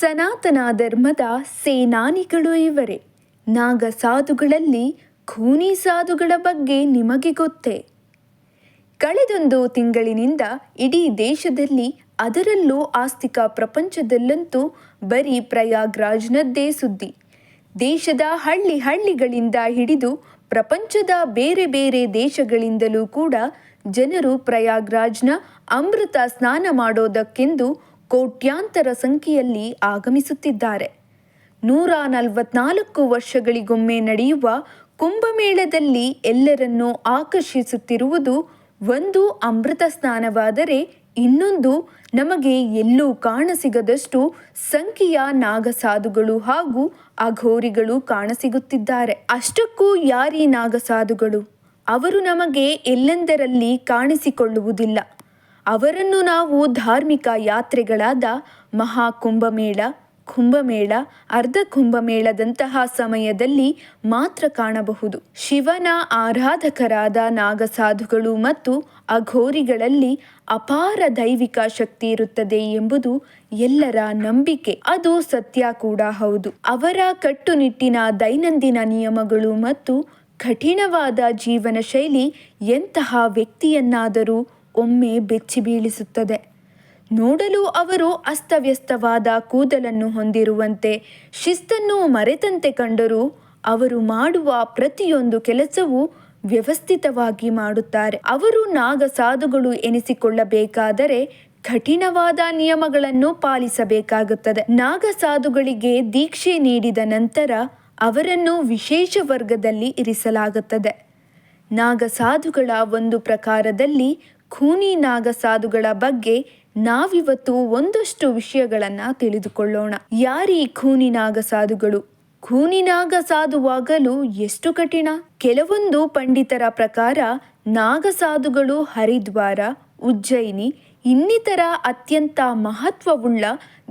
ಸನಾತನ ಧರ್ಮದ ಸೇನಾನಿಗಳು ಇವರೇ. ನಾಗ ಸಾಧುಗಳಲ್ಲಿ ಖೂನಿ ಸಾಧುಗಳ ಬಗ್ಗೆ ನಿಮಗೆ ಗೊತ್ತೇ. ಕಳೆದೊಂದು ತಿಂಗಳಿನಿಂದ ಇಡೀ ದೇಶದಲ್ಲಿ ಅದರಲ್ಲೂ ಆಸ್ತಿಕ ಪ್ರಪಂಚದಲ್ಲಂತೂ ಬರೀ ಪ್ರಯಾಗ್ರಾಜ್ನದ್ದೇ ಸುದ್ದಿ. ದೇಶದ ಹಳ್ಳಿ ಹಳ್ಳಿಗಳಿಂದ ಹಿಡಿದು ಪ್ರಪಂಚದ ಬೇರೆ ಬೇರೆ ದೇಶಗಳಿಂದಲೂ ಕೂಡ ಜನರು ಪ್ರಯಾಗ್ರಾಜ್ನ ಅಮೃತ ಸ್ನಾನ ಮಾಡೋದಕ್ಕೆಂದು ಕೋಟ್ಯಾಂತರ ಸಂಖ್ಯೆಯಲ್ಲಿ ಆಗಮಿಸುತ್ತಿದ್ದಾರೆ. ನೂರ ನಲವತ್ನಾಲ್ಕು ವರ್ಷಗಳಿಗೊಮ್ಮೆ ನಡೆಯುವ ಕುಂಭಮೇಳದಲ್ಲಿ ಎಲ್ಲರನ್ನೂ ಆಕರ್ಷಿಸುತ್ತಿರುವುದು ಒಂದು ಅಮೃತ ಸ್ನಾನವಾದರೆ ಇನ್ನೊಂದು ನಮಗೆ ಎಲ್ಲೂ ಕಾಣಸಿಗದಷ್ಟು ಸಂಖ್ಯೆಯ ನಾಗಸಾಧುಗಳು ಹಾಗೂ ಅಘೋರಿಗಳು ಕಾಣಸಿಗುತ್ತಿದ್ದಾರೆ. ಅಷ್ಟಕ್ಕೂ ಯಾರೀ ನಾಗಸಾಧುಗಳು? ಅವರು ನಮಗೆ ಎಲ್ಲೆಂದರಲ್ಲಿ ಕಾಣಿಸಿಕೊಳ್ಳುವುದಿಲ್ಲ. ಅವರನ್ನು ನಾವು ಧಾರ್ಮಿಕ ಯಾತ್ರೆಗಳಾದ ಮಹಾಕುಂಭಮೇಳ, ಕುಂಭಮೇಳ ಅರ್ಧ ಕುಂಭಮೇಳದಂತಹ ಸಮಯದಲ್ಲಿ ಮಾತ್ರ ಕಾಣಬಹುದು. ಶಿವನ ಆರಾಧಕರಾದ ನಾಗಸಾಧುಗಳು ಮತ್ತು ಅಘೋರಿಗಳಲ್ಲಿ ಅಪಾರ ದೈವಿಕ ಶಕ್ತಿ ಇರುತ್ತದೆ ಎಂಬುದು ಎಲ್ಲರ ನಂಬಿಕೆ. ಅದು ಸತ್ಯ ಕೂಡ ಹೌದು. ಅವರ ಕಟ್ಟುನಿಟ್ಟಿನ ದೈನಂದಿನ ನಿಯಮಗಳು ಮತ್ತು ಕಠಿಣವಾದ ಜೀವನ ಶೈಲಿ ಎಂತಹ ವ್ಯಕ್ತಿಯನ್ನಾದರೂ ಒಮ್ಮೆ ಬೆಚ್ಚಿ ಬೀಳಿಸುತ್ತದೆ. ನೋಡಲು ಅವರು ಅಸ್ತವ್ಯಸ್ತವಾದ ಕೂದಲನ್ನು ಹೊಂದಿರುವಂತೆ ಶಿಸ್ತನ್ನು ಮರೆತಂತೆ ಕಂಡರೂ ಅವರು ಮಾಡುವ ಪ್ರತಿಯೊಂದು ಕೆಲಸವೂ ವ್ಯವಸ್ಥಿತವಾಗಿ ಮಾಡುತ್ತಾರೆ. ಅವರು ನಾಗ ಸಾಧುಗಳು ಎನಿಸಿಕೊಳ್ಳಬೇಕಾದರೆ ಕಠಿಣವಾದ ನಿಯಮಗಳನ್ನು ಪಾಲಿಸಬೇಕಾಗುತ್ತದೆ. ನಾಗ ಸಾಧುಗಳಿಗೆ ದೀಕ್ಷೆ ನೀಡಿದ ನಂತರ ಅವರನ್ನು ವಿಶೇಷ ವರ್ಗದಲ್ಲಿ ಇರಿಸಲಾಗುತ್ತದೆ. ನಾಗಸಾಧುಗಳ ಒಂದು ಪ್ರಕಾರದಲ್ಲಿ ಖೂನಿ ನಾಗಸಾಧುಗಳ ಬಗ್ಗೆ ನಾವಿವತ್ತು ಒಂದಷ್ಟು ವಿಷಯಗಳನ್ನು ತಿಳಿದುಕೊಳ್ಳೋಣ. ಯಾರೀ ಖೂನಿ ನಾಗಸಾಧುಗಳು ಖೂನಿ ನಾಗ ಸಾಧುವಾಗಲು ಎಷ್ಟು ಕಠಿಣ? ಕೆಲವೊಂದು ಪಂಡಿತರ ಪ್ರಕಾರ ನಾಗಸಾಧುಗಳು ಹರಿದ್ವಾರ, ಉಜ್ಜಯಿನಿ, ಇನ್ನಿತರ ಅತ್ಯಂತ ಮಹತ್ವವುಳ್ಳ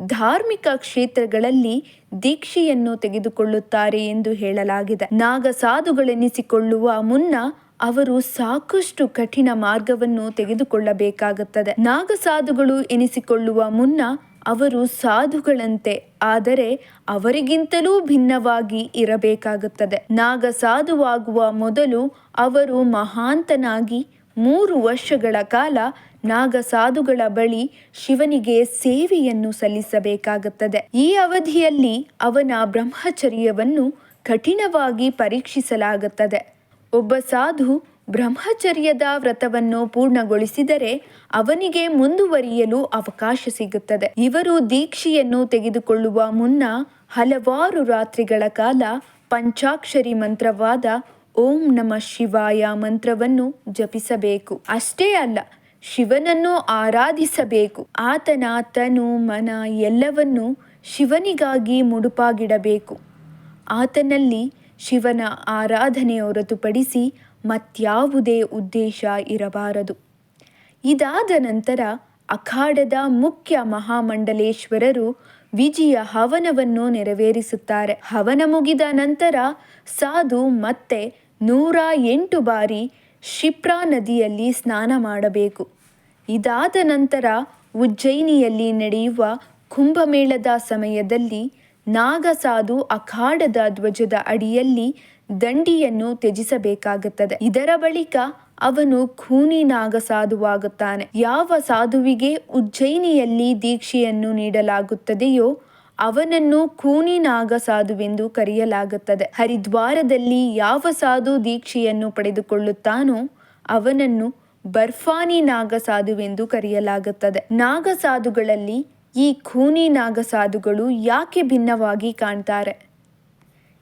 ಧಾರ್ಮಿಕ ಕ್ಷೇತ್ರಗಳಲ್ಲಿ ದೀಕ್ಷೆಯನ್ನು ತೆಗೆದುಕೊಳ್ಳುತ್ತಾರೆ ಎಂದು ಹೇಳಲಾಗಿದೆ. ನಾಗಸಾಧುಗಳೆನಿಸಿಕೊಳ್ಳುವ ಮುನ್ನ ಅವರು ಸಾಕಷ್ಟು ಕಠಿಣ ಮಾರ್ಗವನ್ನು ತೆಗೆದುಕೊಳ್ಳಬೇಕಾಗುತ್ತದೆ. ನಾಗಸಾಧುಗಳು ಎನಿಸಿಕೊಳ್ಳುವ ಮುನ್ನ ಅವರು ಸಾಧುಗಳಂತೆ, ಆದರೆ ಅವರಿಗಿಂತಲೂ ಭಿನ್ನವಾಗಿ ಇರಬೇಕಾಗುತ್ತದೆ. ನಾಗ ಸಾಧುವಾಗುವ ಮೊದಲು ಅವರು ಮಹಾಂತನಾಗಿ ಮೂರು ವರ್ಷಗಳ ಕಾಲ ನಾಗ ಸಾಧುಗಳ ಬಳಿ ಶಿವನಿಗೆ ಸೇವೆಯನ್ನು ಸಲ್ಲಿಸಬೇಕಾಗುತ್ತದೆ. ಈ ಅವಧಿಯಲ್ಲಿ ಅವನ ಬ್ರಹ್ಮಚರ್ಯವನ್ನು ಕಠಿಣವಾಗಿ ಪರೀಕ್ಷಿಸಲಾಗುತ್ತದೆ. ಒಬ್ಬ ಸಾಧು ಬ್ರಹ್ಮಚರ್ಯದ ವ್ರತವನ್ನು ಪೂರ್ಣಗೊಳಿಸಿದರೆ ಅವನಿಗೆ ಮುಂದುವರಿಯಲು ಅವಕಾಶ ಸಿಗುತ್ತದೆ. ಇವರು ದೀಕ್ಷೆಯನ್ನು ತೆಗೆದುಕೊಳ್ಳುವ ಮುನ್ನ ಹಲವಾರು ರಾತ್ರಿಗಳ ಕಾಲ ಪಂಚಾಕ್ಷರಿ ಮಂತ್ರವಾದ ಓಂ ನಮ ಶಿವಾಯ ಮಂತ್ರವನ್ನು ಜಪಿಸಬೇಕು. ಅಷ್ಟೇ ಅಲ್ಲ, ಶಿವನನ್ನು ಆರಾಧಿಸಬೇಕು. ಆತನ ತನು ಮನ ಎಲ್ಲವನ್ನೂ ಶಿವನಿಗಾಗಿ ಮುಡುಪಾಗಿಡಬೇಕು. ಆತನಲ್ಲಿ ಶಿವನ ಆರಾಧನೆ ಹೊರತುಪಡಿಸಿ ಮತ್ಯಾವುದೇ ಉದ್ದೇಶ ಇರಬಾರದು. ಇದಾದ ನಂತರ ಅಖಾಡದ ಮುಖ್ಯ ಮಹಾಮಂಡಲೇಶ್ವರರು ವಿಜಿಯ ಹವನವನ್ನು ನೆರವೇರಿಸುತ್ತಾರೆ. ಹವನ ಮುಗಿದ ನಂತರ ಸಾಧು ಮತ್ತೆ ನೂರ ಎಂಟು ಬಾರಿ ಕ್ಷಿಪ್ರಾ ನದಿಯಲ್ಲಿ ಸ್ನಾನ ಮಾಡಬೇಕು. ಇದಾದ ನಂತರ ಉಜ್ಜಯಿನಿಯಲ್ಲಿ ನಡೆಯುವ ಕುಂಭಮೇಳದ ಸಮಯದಲ್ಲಿ ನಾಗಸಾಧು ಅಖಾಡದ ಧ್ವಜದ ಅಡಿಯಲ್ಲಿ ದಂಡಿಯನ್ನು ತ್ಯಜಿಸಬೇಕಾಗುತ್ತದೆ. ಇದರ ಬಳಿಕ ಅವನು ಖೂನಿ ನಾಗಸಾಧುವಾಗುತ್ತಾನೆ. ಯಾವ ಸಾಧುವಿಗೆ ಉಜ್ಜಯಿನಿಯಲ್ಲಿ ದೀಕ್ಷೆಯನ್ನು ನೀಡಲಾಗುತ್ತದೆಯೋ ಅವನನ್ನು ಖೂನಿ ನಾಗ ಸಾಧುವೆಂದು ಕರೆಯಲಾಗುತ್ತದೆ. ಹರಿದ್ವಾರದಲ್ಲಿ ಯಾವ ಸಾಧು ದೀಕ್ಷೆಯನ್ನು ಪಡೆದುಕೊಳ್ಳುತ್ತಾನೋ ಅವನನ್ನು ಬರ್ಫಾನಿ ನಾಗ ಸಾಧುವೆಂದು ಕರೆಯಲಾಗುತ್ತದೆ. ನಾಗ ಸಾಧುಗಳಲ್ಲಿ ಈ ಖೂನಿ ನಾಗ ಸಾಧುಗಳು ಯಾಕೆ ಭಿನ್ನವಾಗಿ ಕಾಣ್ತಾರೆ?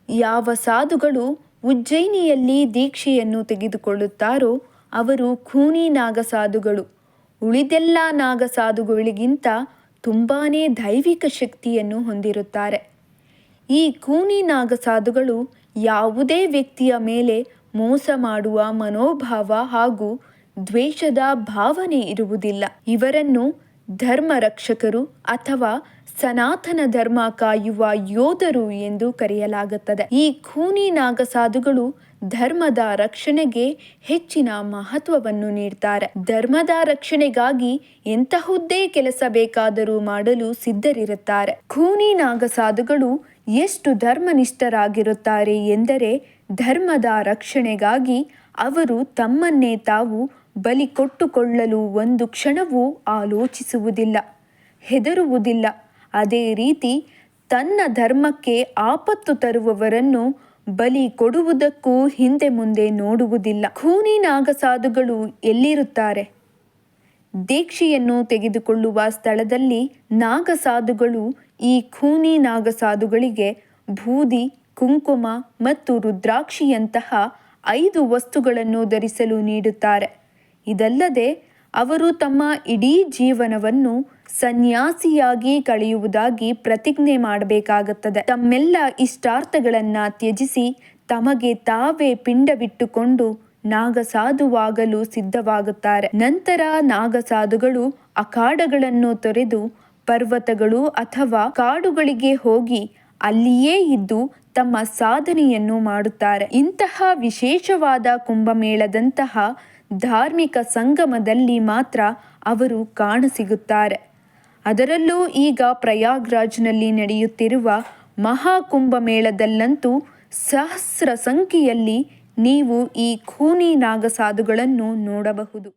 ಯಾವ ಸಾಧುಗಳು ಉಜ್ಜಯಿನಿಯಲ್ಲಿ ದೀಕ್ಷೆಯನ್ನು ತೆಗೆದುಕೊಳ್ಳುತ್ತಾರೋ ಅವರು ಖೂನಿ ನಾಗಸಾಧುಗಳು ಉಳಿದೆಲ್ಲ ನಾಗಸಾಧುಗಳಿಗಿಂತ ತುಂಬಾ ದೈವಿಕ ಶಕ್ತಿಯನ್ನು ಹೊಂದಿರುತ್ತಾರೆ. ಈ ಖೂನಿ ನಾಗಸಾಧುಗಳು ಯಾವುದೇ ವ್ಯಕ್ತಿಯ ಮೇಲೆ ಮೋಸ ಮಾಡುವ ಮನೋಭಾವ ಹಾಗೂ ದ್ವೇಷದ ಭಾವನೆ ಇರುವುದಿಲ್ಲ. ಇವರನ್ನು ಧರ್ಮ ರಕ್ಷಕರು ಅಥವಾ ಸನಾತನ ಧರ್ಮ ಕಾಯುವ ಯೋಧರು ಎಂದು ಕರೆಯಲಾಗುತ್ತದೆ. ಈ ಖೂನಿ ನಾಗಸಾಧುಗಳು ಧರ್ಮದ ರಕ್ಷಣೆಗೆ ಹೆಚ್ಚಿನ ಮಹತ್ವವನ್ನು ನೀಡ್ತಾರೆ. ಧರ್ಮದ ರಕ್ಷಣೆಗಾಗಿ ಎಂತಹುದ್ದೇ ಕೆಲಸ ಬೇಕಾದರೂ ಮಾಡಲು ಸಿದ್ಧರಿರುತ್ತಾರೆ. ಖೂನಿ ನಾಗಸಾಧುಗಳು ಎಷ್ಟು ಧರ್ಮನಿಷ್ಠರಾಗಿರುತ್ತಾರೆ ಎಂದರೆ ಧರ್ಮದ ರಕ್ಷಣೆಗಾಗಿ ಅವರು ತಮ್ಮನ್ನೇ ತಾವು ಬಲಿ ಕೊಟ್ಟುಕೊಳ್ಳಲು ಒಂದು ಕ್ಷಣವೂ ಆಲೋಚಿಸುವುದಿಲ್ಲ, ಹೆದರುವುದಿಲ್ಲ. ಅದೇ ರೀತಿ ತನ್ನ ಧರ್ಮಕ್ಕೆ ಆಪತ್ತು ತರುವವರನ್ನು ಬಲಿ ಕೊಡುವುದಕ್ಕೂ ಹಿಂದೆ ಮುಂದೆ ನೋಡುವುದಿಲ್ಲ. ಖೂನಿ ನಾಗಸಾಧುಗಳು ಎಲ್ಲಿರುತ್ತಾರೆ? ದೀಕ್ಷೆಯನ್ನು ತೆಗೆದುಕೊಳ್ಳುವ ಸ್ಥಳದಲ್ಲಿ ನಾಗಸಾಧುಗಳು, ಈ ಖೂನಿ ನಾಗಸಾಧುಗಳಿಗೆ ಬೂದಿ, ಕುಂಕುಮ ಮತ್ತು ರುದ್ರಾಕ್ಷಿಯಂತಹ ಐದು ವಸ್ತುಗಳನ್ನು ಧರಿಸಲು ನೀಡುತ್ತಾರೆ. ಇದಲ್ಲದೆ ಅವರು ತಮ್ಮ ಇಡೀ ಜೀವನವನ್ನು ಸನ್ಯಾಸಿಯಾಗಿ ಕಳೆಯುವುದಾಗಿ ಪ್ರತಿಜ್ಞೆ ಮಾಡಬೇಕಾಗುತ್ತದೆ. ತಮ್ಮೆಲ್ಲ ಇಷ್ಟಾರ್ಥಗಳನ್ನು ತ್ಯಜಿಸಿ ತಮಗೆ ತಾವೇ ಪಿಂಡ ಬಿಟ್ಟುಕೊಂಡು ನಾಗಸಾಧುವಾಗಲು ಸಿದ್ಧವಾಗುತ್ತಾರೆ. ನಂತರ ನಾಗಸಾಧುಗಳು ಅಖಾಡಗಳನ್ನು ತೊರೆದು ಪರ್ವತಗಳು ಅಥವಾ ಕಾಡುಗಳಿಗೆ ಹೋಗಿ ಅಲ್ಲಿಯೇ ಇದ್ದು ತಮ್ಮ ಸಾಧನೆಯನ್ನು ಮಾಡುತ್ತಾರೆ. ಇಂತಹ ವಿಶೇಷವಾದ ಕುಂಭಮೇಳದಂತಹ ಧಾರ್ಮಿಕ ಸಂಗಮದಲ್ಲಿ ಮಾತ್ರ ಅವರು ಕಾಣಸಿಗುತ್ತಾರೆ ಅದರಲ್ಲೂ ಈಗ ಪ್ರಯಾಗ್ರಾಜ್ನಲ್ಲಿ ನಡೆಯುತ್ತಿರುವ ಮಹಾಕುಂಭಮೇಳದಲ್ಲಂತೂ ಸಹಸ್ರ ಸಂಖ್ಯೆಯಲ್ಲಿ ನೀವು ಈ ಖೂನಿ ನಾಗಸಾಧುಗಳನ್ನು ನೋಡಬಹುದು.